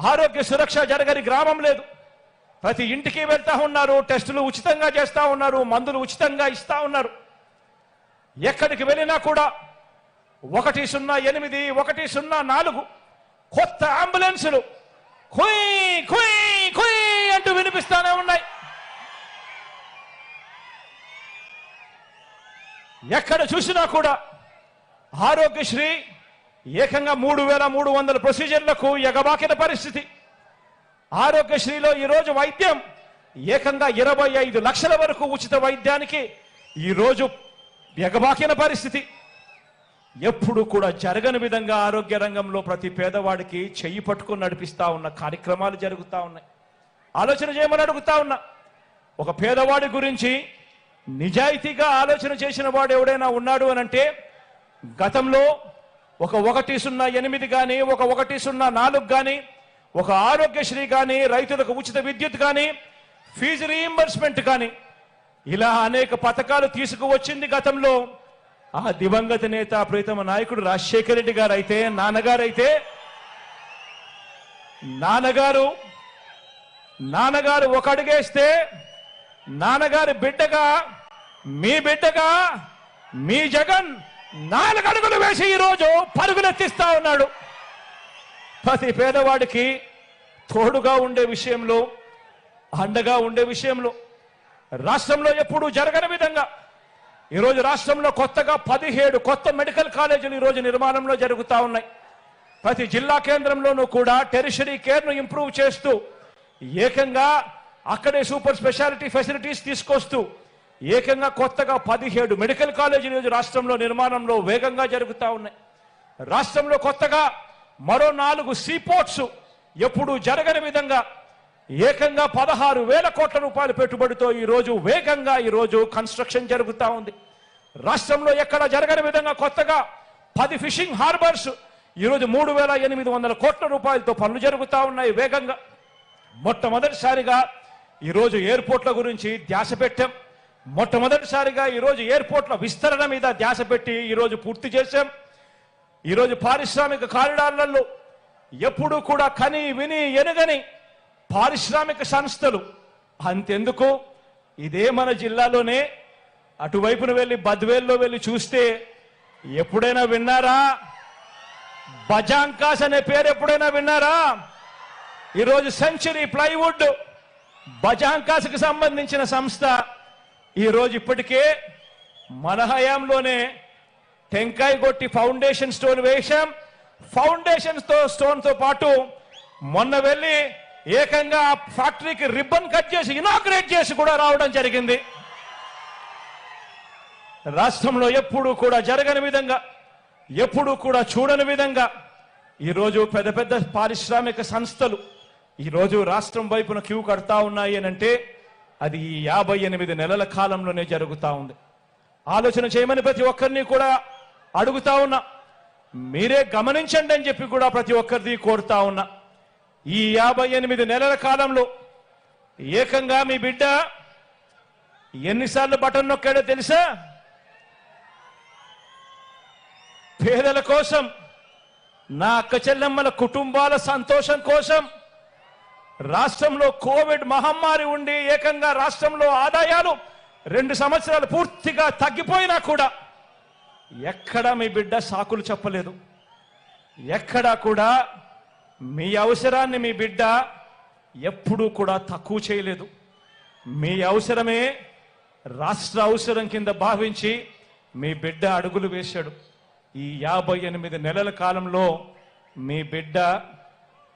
ఆరోగ్య సురక్ష జరగని గ్రామం లేదు. ప్రతి ఇంటికి వెళ్తా ఉన్నారు టెస్టులు ఉచితంగా చేస్తూ ఉన్నారు మందులు ఉచితంగా ఇస్తా ఉన్నారు. ఎక్కడికి వెళ్ళినా కూడా ఒకటి సున్నా ఎనిమిది ఒకటి సున్నా నాలుగు కొత్త అంబులెన్సులు కుయ్ కుయ్ కుయ్ అంటూ వినిపిస్తానే ఉన్నాయి. ఎక్కడ చూసినా కూడా ఆరోగ్యశ్రీ ఏకంగా మూడు వేల మూడు వందల ప్రొసీజర్లకు ఎగబాకిన పరిస్థితి. ఆరోగ్యశ్రీలో ఈరోజు వైద్యం ఏకంగా ఇరవై ఐదు లక్షల వరకు ఉచిత వైద్యానికి ఈరోజు ఎగబాకిన పరిస్థితి. ఎప్పుడు కూడా జరగని విధంగా ఆరోగ్య రంగంలో ప్రతి పేదవాడికి చెయ్యి పట్టుకుని నడిపిస్తా ఉన్న కార్యక్రమాలు జరుగుతా ఉన్నాయి. ఆలోచన చేయమని అడుగుతా ఉన్నా. ఒక పేదవాడి గురించి నిజాయితీగా ఆలోచన చేసిన వాడు ఎవడైనా ఉన్నాడు అని అంటే గతంలో ఒక ఒకటి సున్నా ఎనిమిది కానీ ఒక ఒకటి సున్నా నాలుగు కానీ ఒక ఆరోగ్యశ్రీ కానీ రైతులకు ఉచిత విద్యుత్ కానీ ఫీజు రీయింబర్స్మెంట్ కానీ ఇలా అనేక పథకాలు తీసుకువచ్చింది గతంలో. ఆ దివంగత నేత ప్రీతమ నాయకుడు రాజశేఖర రెడ్డి గారు అయితే నాన్నగారు అయితే నాన్నగారు నాన్నగారు ఒక అడుగేస్తే నాన్నగారి బిడ్డగా మీ బిడ్డగా మీ జగన్ నాలుగు అడుగులు వేసి ఈరోజు పరుగులెత్తిస్తా ఉన్నాడు. ప్రతి పేదవాడికి తోడుగా ఉండే విషయంలో అండగా ఉండే విషయంలో రాష్ట్రంలో ఎప్పుడూ జరగని విధంగా ఈరోజు రాష్ట్రంలో కొత్తగా పదిహేడు కొత్త మెడికల్ కాలేజీలు ఈరోజు నిర్మాణంలో జరుగుతా ఉన్నాయి. ప్రతి జిల్లా కేంద్రంలోనూ కూడా టెరిషరీ కేర్ను ఇంప్రూవ్ చేస్తూ ఏకంగా అక్కడే సూపర్ స్పెషాలిటీ ఫెసిలిటీస్ తీసుకొస్తూ ఏకంగా కొత్తగా పదిహేడు మెడికల్ కాలేజీలు ఈరోజు రాష్ట్రంలో నిర్మాణంలో వేగంగా జరుగుతూ ఉన్నాయి. రాష్ట్రంలో కొత్తగా మరో నాలుగు సీపోర్ట్స్ ఎప్పుడూ జరగని విధంగా ఏకంగా పదహారు వేల కోట్ల రూపాయల పెట్టుబడితో ఈ రోజు వేగంగా ఈ రోజు కన్స్ట్రక్షన్ జరుగుతా ఉంది. రాష్ట్రంలో ఎక్కడ జరగని విధంగా కొత్తగా పది ఫిషింగ్ హార్బర్స్ ఈరోజు మూడు వేల ఎనిమిది వందల కోట్ల రూపాయలతో పనులు జరుగుతూ ఉన్నాయి వేగంగా. మొట్టమొదటిసారిగా ఈరోజు ఎయిర్పోర్ట్ల గురించి ధ్యాస పెట్టాం. మొట్టమొదటిసారిగా ఈరోజు ఎయిర్పోర్ట్ల విస్తరణ మీద ధ్యాస పెట్టి ఈరోజు పూర్తి చేశాం. ఈరోజు పారిశ్రామిక కారిడార్లలో ఎప్పుడూ కూడా కని విని ఎనుగని పారిశ్రామిక సంస్థలు. అంతెందుకు? ఇదే మన జిల్లాలోనే. అటువైపున వెళ్ళి బద్వేల్లో వెళ్ళి చూస్తే ఎప్పుడైనా విన్నారా? బజాంకాస్ అనే పేరు ఎప్పుడైనా విన్నారా? ఈరోజు సెంచరీ ప్లైవుడ్ బజాంకాస్కి సంబంధించిన సంస్థ. ఈరోజు ఇప్పటికే మన హయాంలోనే టెంకాయ కొట్టి ఫౌండేషన్ స్టోన్ వేశాం. ఫౌండేషన్ స్టోన్తో పాటు మొన్న వెళ్ళి ఏకంగా ఆ ఫ్యాక్టరీకి రిబ్బన్ కట్ చేసి ఇనాగ్రేట్ చేసి కూడా రావడం జరిగింది. రాష్ట్రంలో ఎప్పుడూ కూడా జరగని విధంగా ఎప్పుడూ కూడా చూడని విధంగా ఈరోజు పెద్ద పెద్ద పారిశ్రామిక సంస్థలు ఈరోజు రాష్ట్రం వైపున క్యూ కడతా ఉన్నాయి అని అంటే అది ఈ యాభై ఎనిమిది నెలల కాలంలోనే జరుగుతా ఉంది. ఆలోచన చేయమని ప్రతి ఒక్కరిని కూడా అడుగుతా ఉన్నా. మీరే గమనించండి అని చెప్పి కూడా ప్రతి ఒక్కరిది కోరుతా ఉన్నా. ఈ యాభై ఎనిమిది నెలల కాలంలో ఏకంగా మీ బిడ్డ ఎన్నిసార్లు బటన్ నొక్కాడో తెలుసా? పేదల కోసం నా అక్క చెల్లెమ్మల కుటుంబాల సంతోషం కోసం రాష్ట్రంలో కోవిడ్ మహమ్మారి ఉండి ఏకంగా రాష్ట్రంలో ఆదాయాలు రెండు సంవత్సరాలు పూర్తిగా తగ్గిపోయినా కూడా ఎక్కడా మీ బిడ్డ సాకులు చెప్పలేదు. ఎక్కడా కూడా మీ అవసరాన్ని మీ బిడ్డ ఎప్పుడూ కూడా తక్కువ చేయలేదు. మీ అవసరమే రాష్ట్ర అవసరం కింద భావించి మీ బిడ్డ అడుగులు వేశాడు. ఈ యాభై ఎనిమిది నెలల కాలంలో మీ బిడ్డ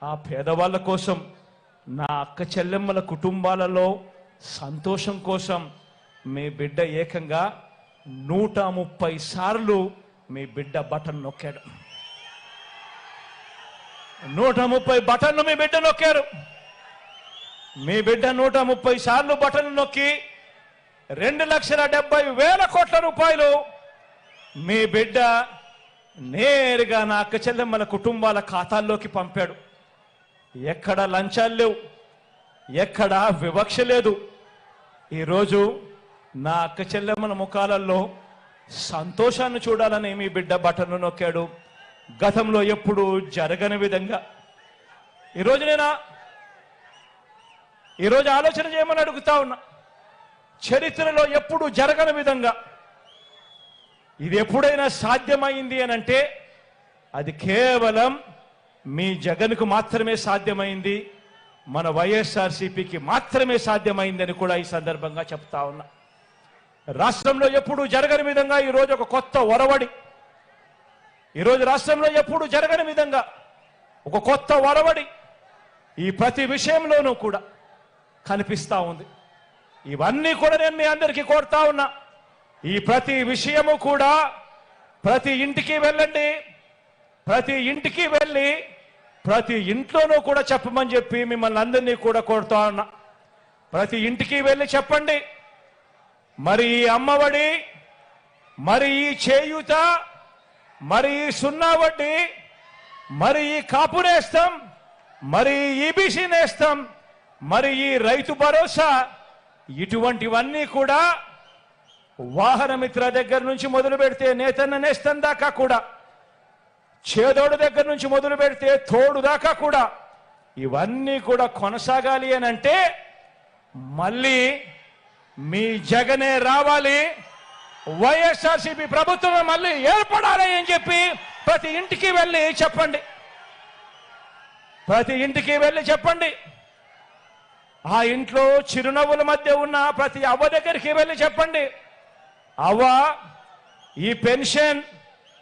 ఆ పేదవాళ్ళ కోసం నా అక్క చెల్లెమ్మల కుటుంబాలలో సంతోషం కోసం మీ బిడ్డ ఏకంగా నూట ముప్పై సార్లు మీ బిడ్డ బటన్ నొక్కాడు. నూట ముప్పై బటన్లు మీ బిడ్డ నొక్కారు. మీ బిడ్డ నూట ముప్పై సార్లు బటన్ నొక్కి రెండు లక్షల డెబ్బై వేల కోట్ల రూపాయలు మీ బిడ్డ నేరుగా నా అక్క చెల్లెమ్మల కుటుంబాల ఖాతాల్లోకి పంపాడు. ఎక్కడ లంచాలు లేవు ఎక్కడ వివక్ష లేదు. ఈరోజు నా అక్క చెల్లెమ్మల ముఖాలలో సంతోషాన్ని చూడాలని మీ బిడ్డ బటన్ను నొక్కాడు. గతంలో ఎప్పుడు జరగని విధంగా. ఈరోజు నేను? ఈరోజు ఆలోచన చేయమని అడుగుతా ఉన్నా. చరిత్రలో ఎప్పుడు జరగని విధంగా. ఇది ఎప్పుడైనా సాధ్యమైంది అని అంటే అది కేవలం మీ జగన్కు మాత్రమే సాధ్యమైంది మన వైఎస్ఆర్సీపీకి మాత్రమే సాధ్యమైందని కూడా ఈ సందర్భంగా చెప్తా ఉన్నా. రాష్ట్రంలో ఎప్పుడు జరగని విధంగా ఈరోజు ఒక కొత్త ఒరవడి ఈరోజు రాష్ట్రంలో ఎప్పుడు జరగని విధంగా ఒక కొత్త ఒరవడి ఈ ప్రతి విషయంలోనూ కూడా కనిపిస్తూ ఉంది. ఇవన్నీ కూడా నేను మీ అందరికీ కోరుతా ఉన్నా. ఈ ప్రతి విషయము కూడా ప్రతి ఇంటికి వెళ్ళండి ప్రతి ఇంటికి వెళ్ళి ప్రతి ఇంట్లోనూ కూడా చెప్పమని చెప్పి మిమ్మల్ని అందరినీ కూడా కోరుతా ఉన్నా. ప్రతి ఇంటికి వెళ్ళి చెప్పండి. మరి ఈ అమ్మఒడి మరి ఈ చేయూత మరి ఈ సున్నా వడ్డీ మరి ఈ కాపు నేస్తం మరి ఈ ఈబీసీ నేస్తం మరి ఈ రైతు భరోసా ఇటువంటివన్నీ కూడా వాహన మిత్ర దగ్గర నుంచి మొదలు పెడితే నేతన్న నేస్తం దాకా కూడా చేదోడు దగ్గర నుంచి మొదలు పెడితే తోడు దాకా కూడా. ఇవన్నీ కూడా కొనసాగాలి అని అంటే మళ్ళీ మీ జగనే రావాలి. వైఎస్ఆర్సీపీ ప్రభుత్వం మళ్ళీ ఏర్పడాలి అని చెప్పి ప్రతి ఇంటికి వెళ్ళి చెప్పండి. ప్రతి ఇంటికి వెళ్ళి చెప్పండి. ఆ ఇంట్లో చిరునవ్వుల మధ్య ఉన్న ప్రతి అవ్వ దగ్గరికి వెళ్ళి చెప్పండి. అవ్వ ఈ పెన్షన్